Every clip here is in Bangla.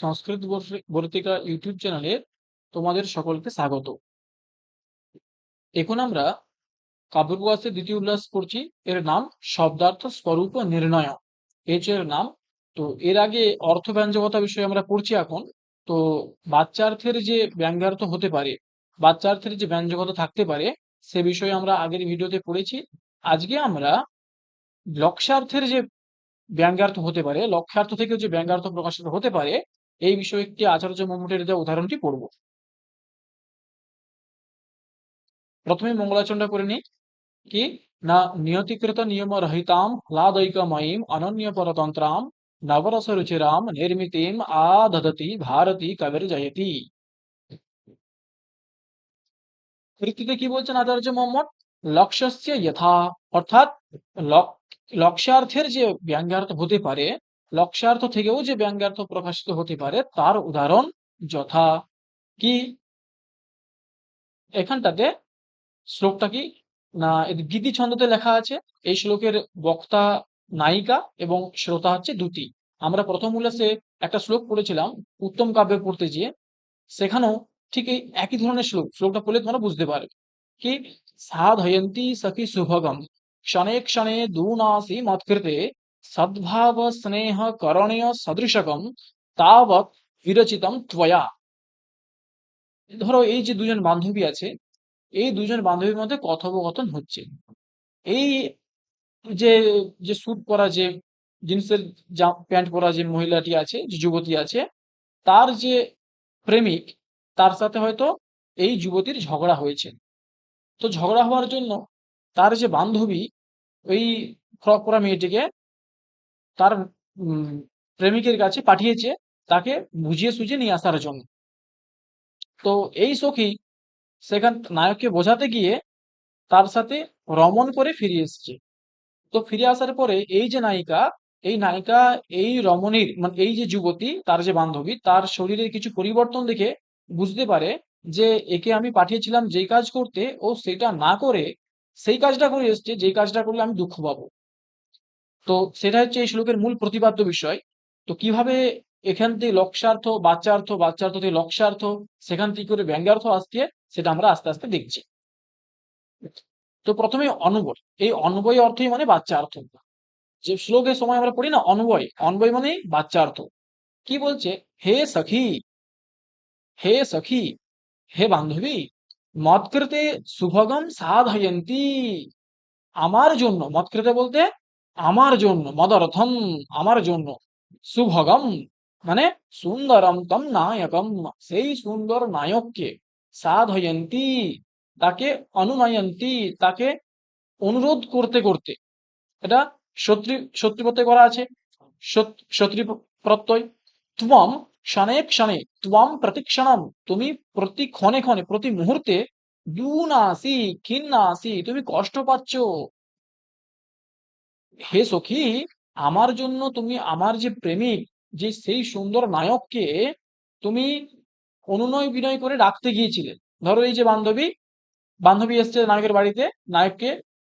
সংস্কৃত বর্তিকা ইউটিউব চ্যানেলে তোমাদের সকলকে স্বাগত। এখন আমরা কাব্যপ্রকাশের দ্বিতীয় উল্লাস করছি। এর নাম শব্দার্থ স্বরূপ নির্ণয়। এর নাম। তো এর আগে অর্থ ব্যঞ্জকতা বিষয়ে আমরা পড়ছি এখন। তো বাচ্চার্থের যে ব্যঙ্গার্থ হতে পারে, বাচ্চার্থের যে ব্যঞ্জকতা থাকতে পারে, সে বিষয়ে আমরা আগের ভিডিওতে পড়েছি। আজকে আমরা লক্ষ্যার্থের যে ব্যঙ্গার্থ হতে পারে, লক্ষ্যার্থ থেকেও যে ব্যঙ্গার্থ প্রকাশিত হতে পারে এই বিষয়ে একটি আচার্য মম্মটের দেওয়া উদাহরণটি পড়ব। প্রথমে মঙ্গলাচরণটা করে নিই। কি? না নিয়তিকৃত নিয়ম রহিতাম হ্লাদৈকময়ীম অনন্য পরতন্ত্রাম নবরস রুচিরাম নির্মিতিম আদদতি ভারতী কবির জয়তি কৃতিতে কি বলছেন আচার্য মোহাম্মদ লক্ষ্যস্য যথা। অর্থাৎ লক- লক্ষ্যার্থের যে ব্যঙ্গার্থ হতে পারে লক্ষ্যার্থ থেকেও যে ব্যঙ্গার্থ প্রকাশিত হতে পারে, তার উদাহরণ যথা কি? এখানটাতে শ্লোকটা কি? না গীতি ছন্দতে লেখা আছে, এই শ্লোকের বক্তা নায়িকা এবং শ্রোতা হচ্ছে দুটি। আমরা প্রথম উল্লাসে একটা শ্লোক পড়েছিলাম, উত্তম কাব্যে পড়তে গিয়ে। সেখানেও ঠিক এই একই ধরনের শ্লোক, শ্লোকটা পড়লে তোমরা বুঝতে পারবে। কি? সাধয়ন্তি সখি শুভগম ক্ষণে ক্ষণে দূনাসি মৎকৃতে সদ্ভাব স্নেহ করণীয় সদৃশকম তাবৎ বিরচিতম ত্বয়া ধরো, এই যে দুজন বান্ধবী আছে, এই দুজন বান্ধবীর মধ্যে কথোপকথন হচ্ছে। এই যে যে স্যুট পরা যে জিন্সের জা প্যান্ট পরা যে মহিলাটি আছে, যে যুবতী আছে, তার যে প্রেমিক, তার সাথে হয়তো এই যুবতীর ঝগড়া হয়েছে। তো ঝগড়া হওয়ার জন্য তার যে বান্ধবী, ওই ফ্রক পরা মেয়েটিকে তার প্রেমিকের কাছে পাঠিয়েছে, তাকে বুঝিয়ে সুঝিয়ে নিয়ে আসার জন্য। তো এই সখী সেখান, নায়ককে বোঝাতে গিয়ে তার সাথে রমণ করে ফিরে এসেছে। তো ফিরে আসার পরে এই যে নায়িকা, এই নায়িকা, এই রমণীর মানে এই যে যুবতী, তার যে বান্ধবী, তার শরীরের কিছু পরিবর্তন দেখে বুঝতে পারে যে একে আমি পাঠিয়েছিলাম যেই কাজ করতে, ও সেটা না করে, সেই কাজটা করে এসছে, যেই কাজটা করলে আমি দুঃখ পাবো। তো সেটা হচ্ছে এই শ্লোকের মূল প্রতিপাদ্য বিষয়। তো কীভাবে এখান থেকে লক্ষ্যার্থ বাচ্চার্থ বাচ্চার্থ থেকে লক্ষ্যার্থ, সেখান থেকে করে ব্যঙ্গার্থ আসছে, সেটা আমরা আস্তে আস্তে দেখছি। তো প্রথমে অনবয়। এই অনবয় অর্থই মানে বাচ্চা অর্থ যে শ্লোকের সময় আমরা পড়ি না, অনবয়। অনবয় মানে বাচ্চা অর্থ কি বলছে? হে সখী হে সখী, হে বান্ধবী, মৎকৃতে শুভগম সাধয়ন্তী। আমার জন্য, মৎকৃতে বলতে আমার জন্য, মদর্থম আমার জন্য সুভগম মানে সুন্দরম তম নায়কম, সেই সুন্দর নায়ককে সাধয়ন্তী, তাকে অনুনয়ন্তী, তাকে অনুরোধ করতে করতে। এটা সত্যি সত্যি করা আছে। সত্যি প্রত্যয় ত্বম, ক্ষণে ক্ষণে, ত্বম প্রতিক্ষণম, তুমি প্রতি ক্ষণে ক্ষণে, প্রতি মুহূর্তে দুনাসি, খিন্নাসি, তুমি কষ্ট পাচ্ছ। হে সখী, আমার জন্য তুমি আমার যে প্রেমিক, যে সেই সুন্দর নায়ককে তুমি অনুনয় বিনয় করে ডাকতে গিয়েছিলে। ধরো এই যে বান্ধবী বান্ধবী এসছে নায়কের বাড়িতে, নায়ককে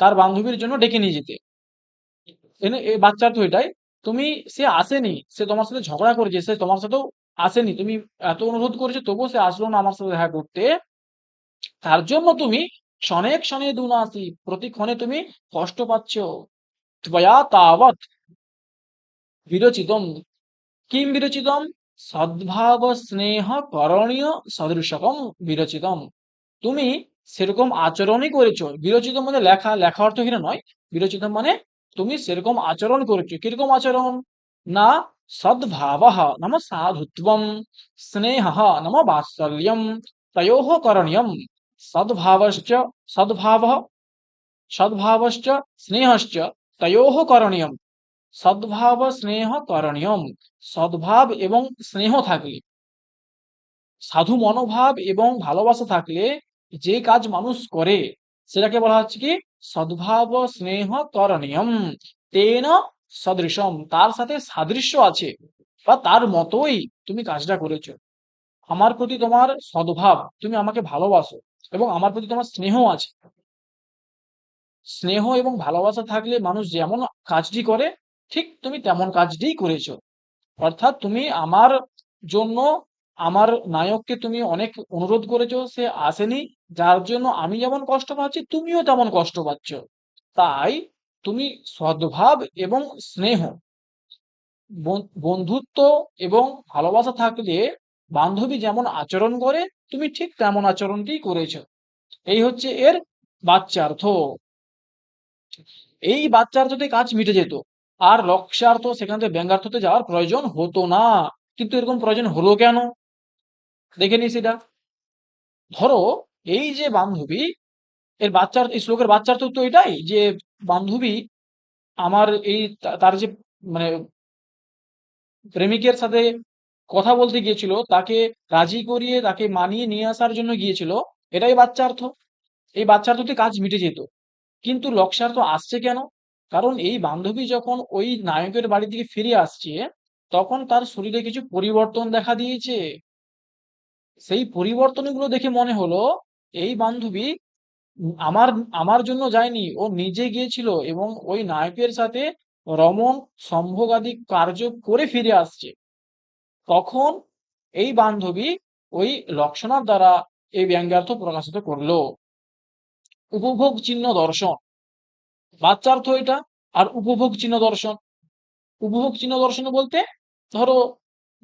তার বান্ধবীর জন্য ডেকে নিয়ে যেতে। বাচ্চার তো এটাই। তুমি, সে আসেনি, সে তোমার সাথে ঝগড়া করেছে, সে তোমার সাথেও আসেনি। তুমি এত অনুরোধ করেছ, তবুও সে আসলো না আমার সাথে দেখা করতে। তার জন্য তুমি ক্ষণে ক্ষণে দুনাসি, প্রতি ক্ষণে তুমি কষ্ট পাচ্ছ। ত্বয়া তাবৎ বিরচিতম কিম বিরচিতম সদ্ভাব স্নেহ করণীয় সদৃশকম বিরচিতম তুমি সেরকম আচরণই করেছ। বিরচিত মানে লেখা লেখা অর্থ এখানে নয়। বিরচিত মানে তুমি সেরকম আচরণ করেছ। কীরকম আচরণ? না, সদ্ভাব নাম সাধুত্বম, স্নেহ নাম বাৎসল্যম, তয়োঃ করণীয়ম সদ্ভাবশ্চ, সদ্ভাব, সদ্ভাবশ্চ, স্নেহশ্চ তয়োঃ করণীয়ম সদ্ভাব স্নেহ করণীয়ম সদ্ভাব এবং স্নেহ থাকলে সাধু মনোভাব এবং ভালোবাসা থাকলে যে কাজ মানুষ করে, সেটাকে বলা হচ্ছে কি? সদ্ভাব, স্নেহ, করণীয়ম। তেন সদৃশম। তার সাথে সাদৃশ্য আছে, বা তার মতোই তুমি কাজটা করেছ। আমার প্রতি তোমার সদ্ভাব, তুমি আমাকে ভালোবাসো, এবং আমার প্রতি তোমার স্নেহ আছে। স্নেহ এবং ভালোবাসা থাকলে মানুষ যেমন কাজটি করে, ঠিক তুমি তেমন কাজটিই করেছ। অর্থাৎ তুমি আমার জন্য, আমার নায়ককে তুমি অনেক অনুরোধ করেছ, সে আসেনি, যার জন্য আমি যেমন কষ্ট পাচ্ছি, তুমিও তেমন কষ্ট পাচ্ছ। তাই তুমি সদ্ভাব এবং স্নেহ, বন- বন্ধুত্ব এবং ভালোবাসা থাকলে বান্ধবী যেমন আচরণ করে, তুমি ঠিক তেমন আচরণটি করেছ। এই হচ্ছে এর বাচ্যার্থ। এই বাচ্চার্থতে কাজ মিটে যেত, আর লক্ষ্যার্থ সেখান থেকে ব্যঙ্গার্থতে যাওয়ার প্রয়োজন হতো না। কিন্তু এরকম প্রয়োজন হলো কেন? দেখে নি সেটা। ধরো, এই যে বান্ধবী, এর বাচ্চার, এই শ্লোকের বাচ্চার্থ তো এটাই যে বান্ধবী আমার এই তার যে মানে প্রেমিকের সাথে কথা বলতে গিয়েছিল, তাকে রাজি করিয়ে তাকে মানিয়ে নিয়ে আসার জন্য গিয়েছিল, এটাই বাচ্চার্থ। এই বাচ্চার্থতে কাজ মিটে যেত কিন্তু লক্ষ্যার্থ আসছে কেন? কারণ এই বান্ধবী যখন ওই নায়কের বাড়ি থেকে ফিরে আসছে, তখন তার শরীরে কিছু পরিবর্তন দেখা দিয়েছে। সেই পরিবর্তনগুলো দেখে মনে হলো, এই বান্ধবী আমার আমার জন্য যায়নি, ও নিজে গিয়েছিল এবং ওই নায়কের সাথে রমণ সম্ভোগাদি কার্য করে ফিরে আসছে। তখন এই বান্ধবী ওই লক্ষণার দ্বারা এই ব্যঙ্গার্থ প্রকাশিত করল। উপভোগ চিহ্ন দর্শন। বাচ্চার্থ এটা আর উপভোগ চিহ্ন দর্শন। উপভোগ চিহ্ন দর্শন বলতে ধরো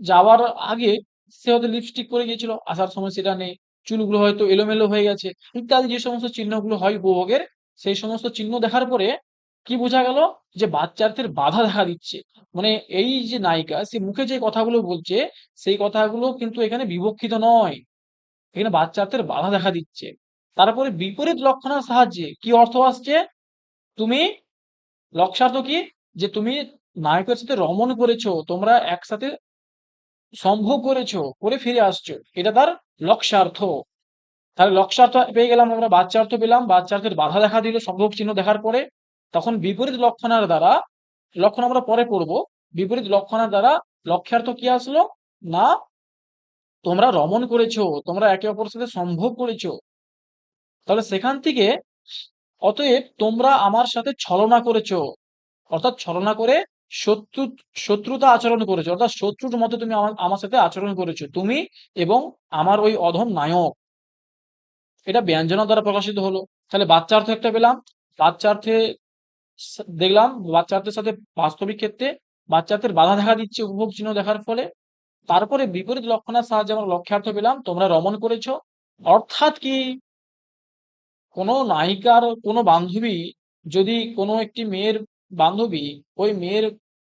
যাওয়ার আগে সে হয়তো লিপস্টিক পরে গিয়েছিল, আসার সময় সেটা নেই, চুলগুলো হয়তো এলোমেলো হয়ে গেছে, ইত্যাদি যে সমস্ত চিহ্নগুলো হয় উপভোগের, সেই সমস্ত চিহ্ন দেখার পরে কি বোঝা গেল যে বাচ্চার্থের বাধা দেখা দিচ্ছে। মানে এই যে নায়িকা, সে মুখে যে কথাগুলো বলছে, সেই কথাগুলো কিন্তু এখানে বিবক্ষিত নয়। এখানে বাচ্চার্থের বাধা দেখা দিচ্ছে। তারপরে বিপরীত লক্ষণের সাহায্যে কি অর্থ আসছে? তুমি লক্ষ্যার্থ কি? যে তুমি নায়কের সাথে রমন করেছ, তোমরা একসাথে সম্ভব করেছ, করে ফিরে আসছো। এটা তার লক্ষ্যার্থ। তাহলে লক্ষ্যার্থ পেয়ে গেলাম আমরা বাচ্চার্থ পেলাম বাচ্চার্থের বাধা দেখা দিল সম্ভব চিহ্ন দেখার পরে তখন বিপরীত লক্ষণার দ্বারা, লক্ষণ আমরা পরে পড়ব, বিপরীত লক্ষণার দ্বারা লক্ষ্যার্থ কি আসলো? না, তোমরা রমন করেছ, তোমরা একে অপরের সাথে সম্ভব করেছ তাহলে সেখান থেকে অতএব তোমরা আমার সাথে ছলনা করেছ। অর্থাৎ ছলনা করে শত্রু, শত্রুতা আচরণ করেছ। অর্থাৎ শত্রুর মতো তুমি আমার সাথে আচরণ করেছ। তুমি এবং আমার ওই অধম নায়ক। এটা ব্যঞ্জনা দ্বারা প্রকাশিত হলো। তাহলে বাচ্চার্থ একটা পেলাম। বাচ্চার্থে দেখলাম বাচ্চার্থের সাথে বাস্তবিক ক্ষেত্রে বাচ্চার্থের বাধা দেখা দিচ্ছে, উপভোগ চিহ্ন দেখার ফলে। তারপরে বিপরীত লক্ষণের সাহায্যে আমরা লক্ষ্যার্থ পেলাম। তোমরা রমন করেছ। অর্থাৎ কি? কোনো নায়িকার, কোনো বান্ধবী, যদি কোনো একটি মেয়ের বান্ধবী, ওই মেয়ের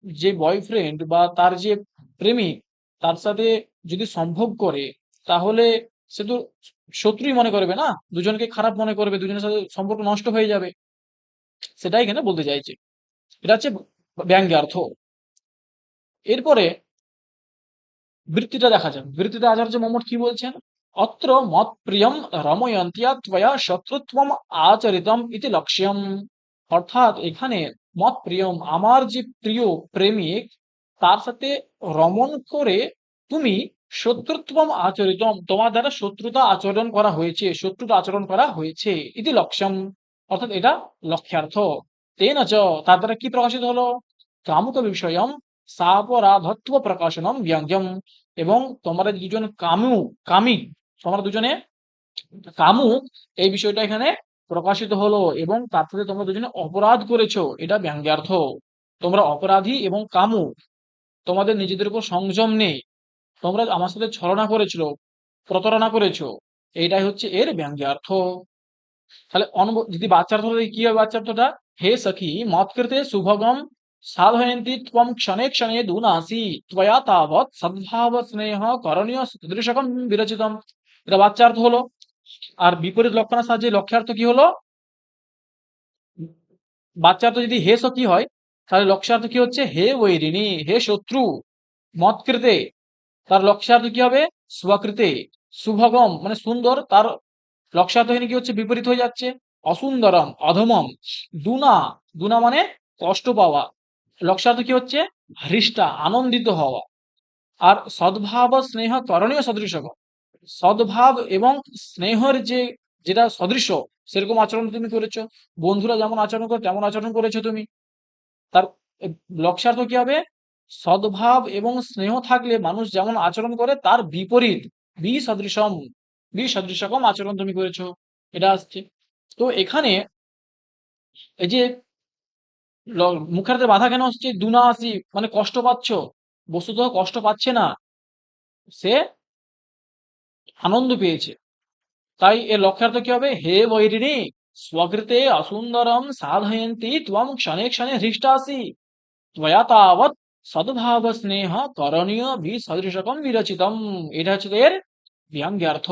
যে বয়ফ্রেন্ড বা তার যে প্রেমিক, তার সাথে যদি সম্ভব করে, তাহলে সে তো শত্রুই মনে করবে না? দুজনকে খারাপ মনে করবে, দুজনের সাথে সম্পর্ক নষ্ট হয়ে যাবে। সেটাই এখানে বলতে চাইছে। এটা হচ্ছে ব্যঙ্গ্যার্থ এরপরে বৃত্তিটা দেখা যাক। বৃত্তিতে আচার্য মমট কি বলছেন? অত্র মত প্রিয়ম রময়ন্তিয়া ত্বয়া শত্রুত্বম আচরিতম ইতি লক্ষ্যম অর্থাৎ এখানে মত প্রিয়ম আমার যে প্রিয় প্রেমিক তার সাথে রমণ করে তুমি শত্রুত্বম আচরিতম তোমার দ্বারা শত্রুতা আচরণ করা হয়েছে শত্রুতা আচরণ করা হয়েছে ইতি লক্ষ্যম অর্থাৎ এটা লক্ষ্যার্থ তেন চ তার দ্বারা কি প্রকাশিত হলো কামুক বিষয়ম সাপরাধত্ব প্রকাশনম ব্যঙ্গম এবং তোমরা দুজন কামু কামি তোমরা দুজনে কামুক এই বিষয়টা এখানে প্রকাশিত হলো এবং তার সাথে তোমরা দুজনে অপরাধ করেছ, এটা ব্যঙ্গার্থ। তোমরা অপরাধী এবং কামুক তোমাদের নিজেদের উপর সংযম নেই। তোমরা আমার সাথে ছলনা করেছিল প্রতারণা করেছ, এইটাই হচ্ছে এর ব্যঙ্গার্থ। তাহলে অনব, যদি বাচ্চার্থ কি হবে বাচ্চার্থটা? হে সখী মৎকৃতে শুভগম, সাধয়ন্তি ত্বম ক্ষণে ক্ষণে দুনাসি, ত্বয়া তাবৎ সদ্ভাব স্নেহ করণীয় দৃশকম বিরচিতম। এটা বাচ্চার্থ হলো, আর বিপরীত লক্ষণের সাহায্যে লক্ষ্যার্থ কি হলো? বাচ্চার্থ যদি হে সখী হয়, তাহলে লক্ষ্যার্থ কি হচ্ছে? হে বৈরিণী, হে শত্রু, মৎকৃতে। তার লক্ষ্যার্থ কি হবে? স্বকৃতে শুভগম মানে সুন্দর, তার লক্ষ্যার্থ কি হচ্ছে? বিপরীত হয়ে যাচ্ছে। অসুন্দরম, অধমম। দুনা দুনা মানে কষ্ট পাওয়া। লক্ষ্যার্থ কি হচ্ছে? হৃষ্টা, আনন্দিত হওয়া। আর সদ্ভাব, স্নেহ, করণীয় সদৃশ সদ্ভাব এবং স্নেহের যে, যেটা সদৃশ, সেরকম আচরণ তুমি করেছ। বন্ধুরা যেমন আচরণ করে, তেমন আচরণ করেছ তুমি। তার লক্ষ্যার্থ কি হবে? সদ্ভাব এবং স্নেহ থাকলে মানুষ যেমন আচরণ করে, তার বিপরীত, বিসদৃশম, বিসদৃশকম আচরণ তুমি করেছ। এটা আসছে। তো এখানে এই যে মুখের বাধা কেন হচ্ছে দুনা আসি মানে কষ্ট পাচ্ছ। বস্তুত কষ্ট পাচ্ছে না। সে আনন্দ পেয়েছে। তাই এর লক্ষ্যার্থ কি হবে? হে বৈরিণী, স্বকৃতে অসুন্দরম সাধয়ন্তি ত্বম ক্ষণে ক্ষণে হৃষ্টাসি ত্বয়া তাবৎ সদ্ভাব স্নেহ করণীয় বিসদৃশকম বিরচিতম। এটা হচ্ছে এর ব্যঙ্গ্যার্থ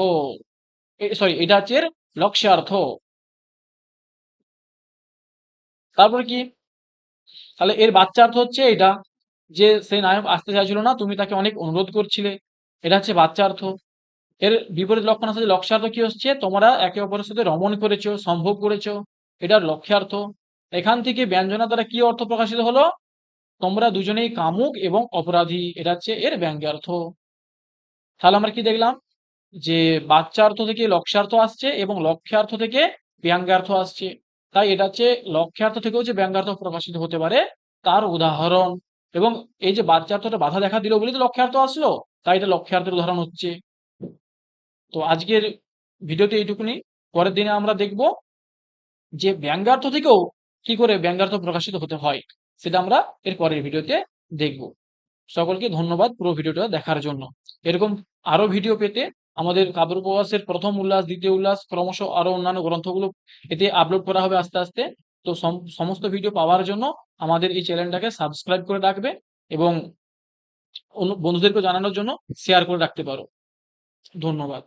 সরি এটা হচ্ছে এর লক্ষ্যার্থ। তারপর কি? তাহলে এর বাচ্চার্থ হচ্ছে এটা। যে সেই নায়ক আসতে চাইছিল না, তুমি তাকে অনেক অনুরোধ করছিলে। এটা হচ্ছে বাচ্চার্থ এর বিপরীত লক্ষণ আছে লক্ষ্যার্থ কি হচ্ছে? তোমরা একে অপরের সাথে রমণ করেছ সম্ভব করেছ। এটার লক্ষ্যার্থ। এখান থেকে ব্যঞ্জনা দ্বারা কি অর্থ প্রকাশিত হলো? তোমরা দুজনেই কামুক এবং অপরাধী। এটা হচ্ছে এর ব্যঙ্গার্থ। তাহলে আমরা কি দেখলাম? যে বাচ্চার্থ থেকে লক্ষ্যার্থ আসছে এবং লক্ষ্যার্থ থেকে ব্যঙ্গার্থ আসছে। তাই এটা হচ্ছে লক্ষ্যার্থ থেকেও যে ব্যঙ্গার্থ প্রকাশিত হতে পারে, তার উদাহরণ। এবং এই যে বাচ্চার্থটা বাধা দেখা দিল বলে তো লক্ষ্যার্থ আসলো। তাই এটা লক্ষ্যার্থের উদাহরণ হচ্ছে। তো আজকের ভিডিওতে এইটুকুনি। পরের দিনে আমরা দেখব যে ব্যঙ্গার্থ থেকেও কি করে ব্যঙ্গার্থ প্রকাশিত হতে হয় সেটা আমরা এর পরের ভিডিওতে দেখব। সকলকে ধন্যবাদ পুরো ভিডিওটা দেখার জন্য। এরকম আরও ভিডিও পেতে আমাদের কাব্যপ্রবাসের প্রথম উল্লাস, দ্বিতীয় উল্লাস, ক্রমশ আরও অন্যান্য গ্রন্থগুলো এতে আপলোড করা হবে আস্তে আস্তে। তো সম- সমস্ত ভিডিও পাওয়ার জন্য আমাদের এই চ্যানেলটাকে সাবস্ক্রাইব করে রাখবে এবং বন্ধুদেরকে জানানোর জন্য শেয়ার করে রাখতে পারো। ধন্যবাদ।